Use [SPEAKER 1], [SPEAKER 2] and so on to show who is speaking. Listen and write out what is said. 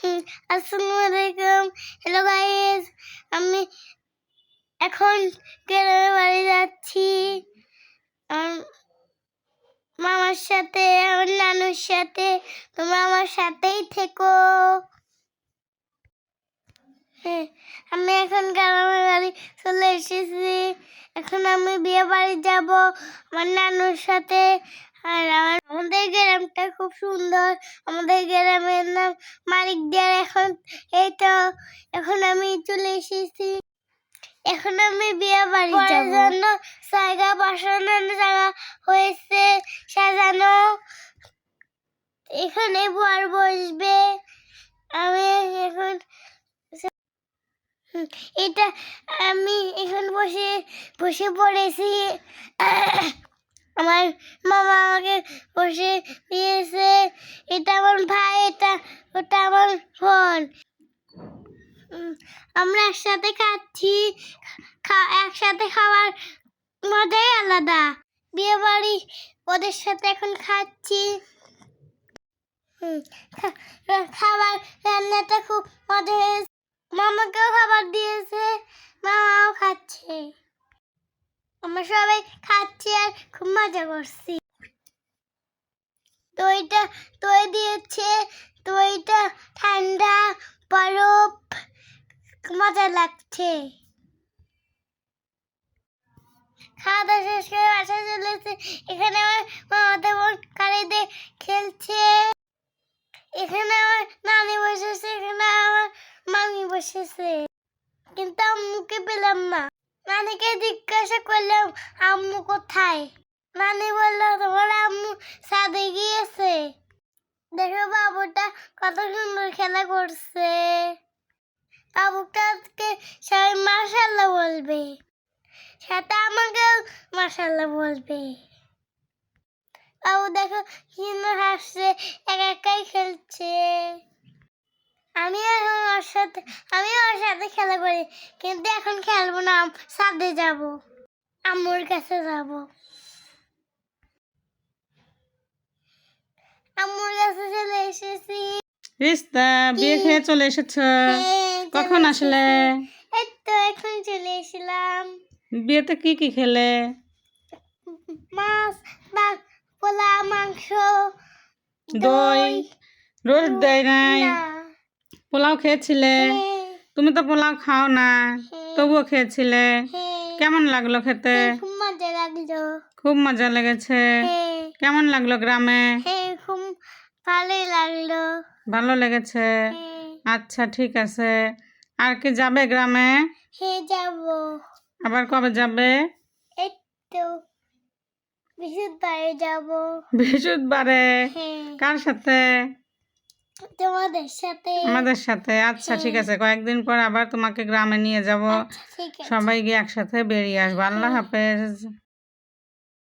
[SPEAKER 1] আসসালামু hello guys আমি এখন গ্রামের বাড়ি যাচ্ছি। মামার সাথে, আমার নানুর সাথে। তোমরা আমার সাথেই থেকো। হ্যাঁ আমি এখন গ্রামের বাড়ি চলে এসেছি। এখন আমি বিয়ে বাড়ি যাব আমার নানুর সাথে। আর আমার আমাদের গ্রামটা খুব সুন্দর। আমাদের গ্রামের নাম মালিকদিয়ার এখন। এই তো এখন আমি চলে এসেছি। এখন আমি বিয়ে বাড়ি যাব। জন্য জায়গা বসানোর জায়গা হয়েছে সাজানো। এখানে বর বসবে। আমি এখন এটা আমি এখন বসে বসে পড়েছি। আমার মামা আমাকে বসে দিয়েছে। এটা আমার ভাই এটা ওটা আমার উম, আমরা একসাথে খাচ্ছি। একসাথে খাওয়ার মজাই আলাদা। বিয়ে বাড়ি ওদের সাথে এখন খাচ্ছি। খাবার রান্নাটা খুব মজা হয়েছে। মামাকেও খাবার দিয়েছে। মামাও খাচ্ছে। আমরা সবাই খাচ্ছি আর খুব মজা করছি। দইটা, দই দিয়েছে, দইটা ঠান্ডা, বরফ, মজা লাগছে। খাওয়া দাওয়া শেষ করে বাসায় চলেছে এখানে আমার মামাতে বোন কালিতে খেলছে। এখানে আমার নানি বসেছে, এখানে আমার মামি বসেছে। কিন্তু আম্মুকে পেলাম না। নানিকে জিজ্ঞাসা করলাম, আম্মু কোথায়? নানি বলল, তোমার আম্মু সাদে গিয়েছে। দেখো বাবুটা কত সুন্দর খেলা করছে। বাবুটাকে সবাই মার্শাল্লাহ বলবে। সাথে আমাকেও মার্শাল্লাহ বলবে। বাবু দেখো সুন্দর হাসছে, একা একাই খেলছে। আমি এখন ওর সাথে আমি ওর সাথে খেলা করি কিন্তু এখন খেলব না ছাদে যাব আম্মুর কাছে যাব। আম্মুর কাছে চলে এসেছি।
[SPEAKER 2] রিস্তা বিয়ে খেয়ে চলে এসেছ?
[SPEAKER 1] হ্যাঁ,
[SPEAKER 2] কখন আসলে?
[SPEAKER 1] এই তো এখন চলে এসেছিলাম।
[SPEAKER 2] বিয়েতে কি কি খেলে?
[SPEAKER 1] মাছ বা পোলা মাংস
[SPEAKER 2] দই রোজ দেয় নাই।
[SPEAKER 1] না।
[SPEAKER 2] পোলাও খেয়েছিলে?
[SPEAKER 1] হ্যাঁ,
[SPEAKER 2] তুমি তো পোলাও খাও না।
[SPEAKER 1] হ্যাঁ,
[SPEAKER 2] তবুও খেয়েছিলে?
[SPEAKER 1] হ্যাঁ,
[SPEAKER 2] কেমন লাগল খেতে?
[SPEAKER 1] খুব মজা লাগল।
[SPEAKER 2] খুব মজা লেগেছে। কেমন লাগল গ্রামে?
[SPEAKER 1] খুব ভালোই লাগল।
[SPEAKER 2] ভালো লেগেছে? আচ্ছা ঠিক আছে। আর কি যাবে গ্রামে?
[SPEAKER 1] হ্যাঁ যাব।
[SPEAKER 2] আবার কবে যাবে?
[SPEAKER 1] তো বৃহস্পতিবারে যাব।
[SPEAKER 2] বৃহস্পতিবারে? কার সাথে?
[SPEAKER 1] তোমাদের সাথে।
[SPEAKER 2] আমাদের সাথে। আচ্ছা ঠিক আছে। কয়েকদিন পর আবার তোমাকে গ্রামে নিয়ে যাব।
[SPEAKER 1] আচ্ছা
[SPEAKER 2] সবাই গিয়ে একসাথে বেরিয়ে আসব। আল্লাহ হাফেজ।